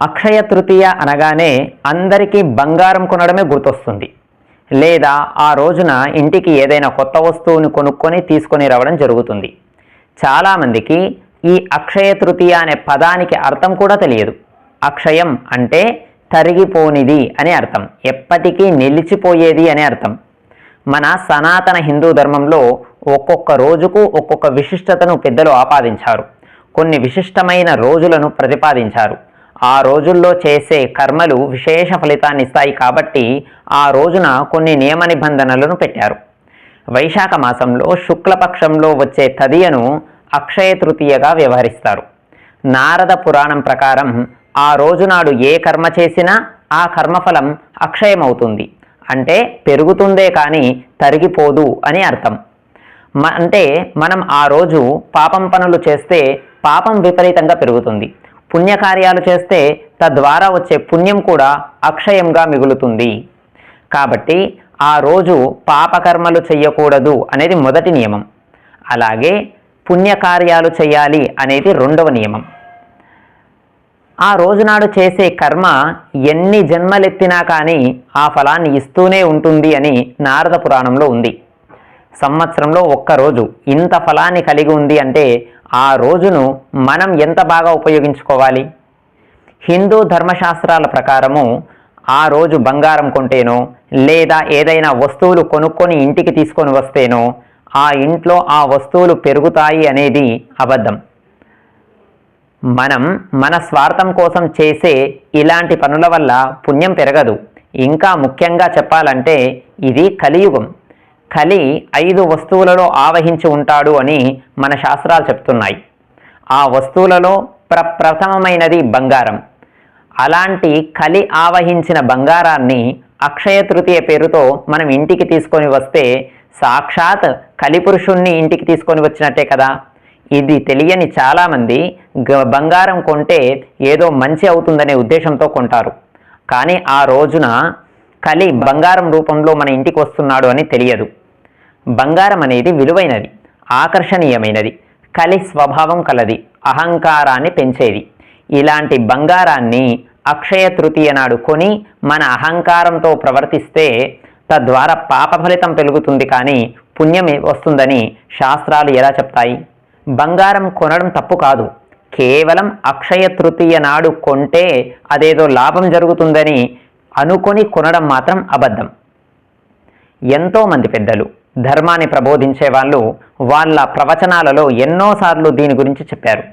అక్షయ తృతీయ అనగానే అందరికీ బంగారం కొనడమే గుర్తొస్తుంది. లేదా ఆ రోజున ఇంటికి ఏదైనా కొత్త వస్తువుని కొనుక్కొని తీసుకొని రావడం జరుగుతుంది. చాలామందికి ఈ అక్షయ తృతీయ అనే పదానికి అర్థం కూడా తెలియదు. అక్షయం అంటే తరిగిపోనిది అనే అర్థం ఎప్పటికీ నిలిచిపోయేది అనే అర్థం. మన సనాతన హిందూ ధర్మంలో ఒక్కొక్క రోజుకు ఒక్కొక్క విశిష్టతను పెద్దలు ఆపాదించారు. కొన్ని విశిష్టమైన రోజులను ప్రతిపాదించారు. ఆ రోజుల్లో చేసే కర్మలు విశేష ఫలితాన్ని ఇస్తాయి కాబట్టి ఆ రోజున కొన్ని నియమ నిబంధనలను పెట్టారు. వైశాఖ మాసంలో శుక్లపక్షంలో వచ్చే తదియను అక్షయ తృతీయగా వ్యవహరిస్తారు. నారద పురాణం ప్రకారం ఆ రోజునాడు ఏ కర్మ చేసినా ఆ కర్మఫలం అక్షయమవుతుంది. అంటే పెరుగుతుందే కానీ తరిగిపోదు అని అర్థం. అంటే మనం ఆ రోజు పాపం పనులు చేస్తే పాపం విపరీతంగా పెరుగుతుంది. పుణ్యకార్యాలు చేస్తే తద్వారా వచ్చే పుణ్యం కూడా అక్షయంగా మిగులుతుంది. కాబట్టి ఆ రోజు పాపకర్మలు చెయ్యకూడదు అనేది మొదటి నియమం. అలాగే పుణ్యకార్యాలు చేయాలి అనేది రెండవ నియమం. ఆ రోజునాడు చేసే కర్మ ఎన్ని జన్మలెత్తినా కానీ ఆ ఫలాన్ని ఇస్తూనే ఉంటుంది అని నారద పురాణంలో ఉంది. సంవత్సరంలో ఒక్క రోజు. ఇంత ఫలాన్ని కలిగి ఉంది అంటే ఆ రోజును మనం ఎంత బాగా ఉపయోగించుకోవాలి? హిందూ ధర్మశాస్త్రాల ప్రకారము ఆ రోజు బంగారం కొంటేనో లేదా ఏదైనా వస్తువులు కొనుక్కొని ఇంటికి తీసుకొని వస్తేనో ఆ ఇంట్లో ఆ వస్తువులు పెరుగుతాయి అనేది అబద్ధం. మనం మన స్వార్థం కోసం చేసే ఇలాంటి పనుల వల్ల పుణ్యం పెరగదు. ఇంకా ముఖ్యంగా చెప్పాలంటే ఇది కలియుగం. కలి ఐదు వస్తువులలో ఆవహించి ఉంటాడు అని మన శాస్త్రాలు చెప్తున్నాయి. ఆ వస్తువులలో ప్రప్రథమమైనది బంగారం. అలాంటి కలి ఆవహించిన బంగారాన్ని అక్షయ తృతీయ పేరుతో మనం ఇంటికి తీసుకొని వస్తే సాక్షాత్ కలిపురుషుణ్ణి ఇంటికి తీసుకొని వచ్చినట్టే కదా. ఇది తెలియని చాలామంది గ- బంగారం కొంటే ఏదో మంచి అవుతుందనే ఉద్దేశంతో కొంటారు. కానీ ఆ రోజున కలి బంగారం రూపంలో మన ఇంటికి వస్తున్నాడు అని తెలియదు. బంగారం అనేది విలువైనది ఆకర్షణీయమైనది కలి స్వభావం కలది అహంకారాన్ని పెంచేది. ఇలాంటి బంగారాన్ని అక్షయ తృతీయ నాడు కొని మన అహంకారంతో ప్రవర్తిస్తే తద్వారా పాప ఫలితం పెరుగుతుంది కానీ పుణ్యం వస్తుందని శాస్త్రాలు ఎలా చెప్తాయి? బంగారం కొనడం తప్పు కాదు. కేవలం అక్షయ తృతీయ నాడు కొంటే అదేదో లాభం జరుగుతుందని అనుకొని కొనడం మాత్రం అబద్ధం. ఎంతోమంది పెద్దలు ధర్మాన్ని ప్రబోధించే వాళ్ళు వాళ్ళ ప్రవచనాలలో ఎన్నోసార్లు దీని గురించి చెప్పారు.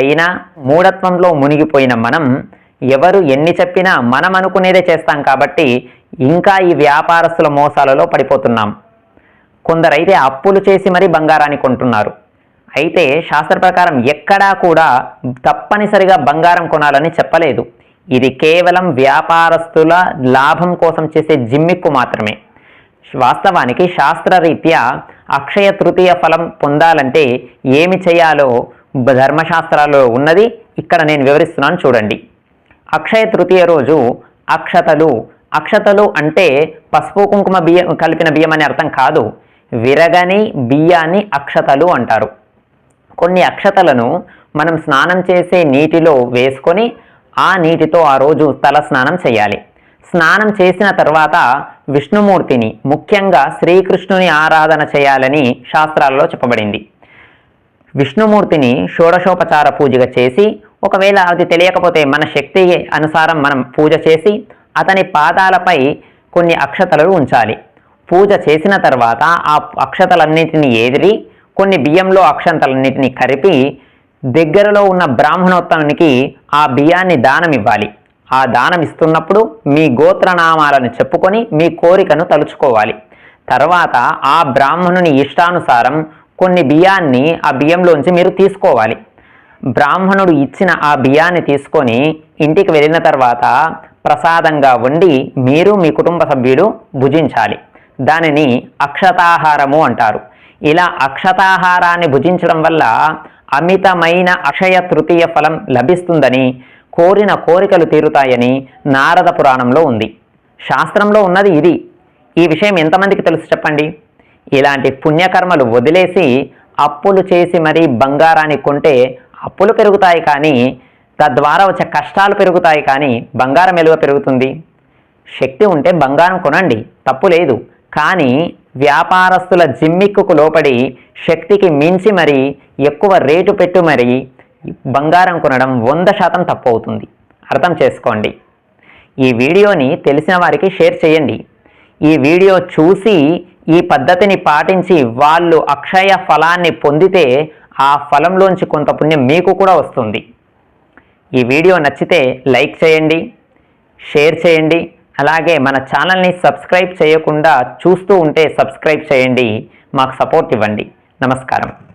అయినా మూఢత్వంలో మునిగిపోయిన మనం ఎవరు ఎన్ని చెప్పినా మనం అనుకునేదే చేస్తాం కాబట్టి ఇంకా ఈ వ్యాపారస్తుల మోసాలలో పడిపోతున్నాం. కొందరైతే అప్పులు చేసి మరీ బంగారాన్ని కొంటున్నారు. అయితే శాస్త్ర ప్రకారం ఎక్కడా కూడా తప్పనిసరిగా బంగారం కొనాలని చెప్పలేదు. ఇది కేవలం వ్యాపారస్తుల లాభం కోసం చేసే జిమ్మిక్కు మాత్రమే. వాస్తవానికి శాస్త్రరీత్యా అక్షయ తృతీయ ఫలం పొందాలంటే ఏమి చేయాలో ధర్మశాస్త్రాల్లో ఉన్నది ఇక్కడ నేను వివరిస్తున్నాను చూడండి. అక్షయ తృతీయ రోజు అక్షతలు. అక్షతలు అంటే పసుపు కుంకుమ బియ్యం కలిపిన బియ్యం అనే అర్థం కాదు. విరగని బియ్యాన్ని అక్షతలు అంటారు. కొన్ని అక్షతలను మనం స్నానం చేసే నీటిలో వేసుకొని ఆ నీటితో ఆ రోజు తల స్నానం చేయాలి. స్నానం చేసిన తర్వాత విష్ణుమూర్తిని ముఖ్యంగా శ్రీకృష్ణుని ఆరాధన చేయాలని శాస్త్రాలలో చెప్పబడింది. విష్ణుమూర్తిని షోడశోపచార పూజగా చేసి ఒకవేళ అది తెలియకపోతే మన శక్తి అనుసారం మనం పూజ చేసి అతని పాదాలపై కొన్ని అక్షతలు ఉంచాలి. పూజ చేసిన తర్వాత ఆ అక్షతలన్నింటినీ ఏదిరి కొన్ని బియ్యంలో అక్షంతలన్నింటినీ కలిపి దగ్గరలో ఉన్న బ్రాహ్మణోత్తమునికి ఆ బియ్యాన్ని దానం ఇవ్వాలి ఆ దానం ఇస్తున్నప్పుడు మీ గోత్రనామాలను చెప్పుకొని మీ కోరికను తలుచుకోవాలి. తర్వాత ఆ బ్రాహ్మణుని ఇష్టానుసారం కొన్ని బియ్యాన్ని ఆ బియ్యంలోంచి మీరు తీసుకోవాలి. బ్రాహ్మణుడు ఇచ్చిన ఆ బియ్యాన్ని తీసుకొని ఇంటికి వెళ్ళిన తర్వాత ప్రసాదంగా వండి మీరు మీ కుటుంబ సభ్యుడు భుజించాలి. దానిని అక్షతాహారము అంటారు. ఇలా అక్షతాహారాన్ని భుజించడం వల్ల అమితమైన అక్షయ తృతీయ ఫలం లభిస్తుందని కోరిన కోరికలు తీరుతాయని నారద పురాణంలో ఉంది. శాస్త్రంలో ఉన్నది ఇది. ఈ విషయం ఎంతమందికి తెలుసు చెప్పండి? ఇలాంటి పుణ్యకర్మలు వదిలేసి అప్పులు చేసి మరీ బంగారాన్ని కొంటే అప్పులు పెరుగుతాయి కానీ తద్వారా వచ్చే కష్టాలు పెరుగుతాయి కానీ బంగారం విలువ పెరుగుతుంది. శక్తి ఉంటే బంగారం కొనండి తప్పు లేదు. కానీ వ్యాపారస్తుల జిమ్మిక్కుకు లోపడి శక్తికి మించి మరి ఎక్కువ రేటు పెట్టు మరి బంగారం కొనడం వంద శాతం తప్పు అవుతుంది అర్థం చేసుకోండి. ఈ వీడియోని తెలిసిన వారికి షేర్ చేయండి. ఈ వీడియో చూసి ఈ పద్ధతిని పాటించి వాళ్ళు అక్షయ ఫలాన్ని పొందితే ఆ ఫలంలోంచి కొంత పుణ్యం మీకు కూడా వస్తుంది. ఈ వీడియో నచ్చితే లైక్ చేయండి షేర్ చేయండి అలాగే మన ఛానల్ని సబ్స్క్రైబ్ చేయకుండా చూస్తూ ఉంటే సబ్స్క్రైబ్ చేయండి. మాకు సపోర్ట్ ఇవ్వండి. నమస్కారం.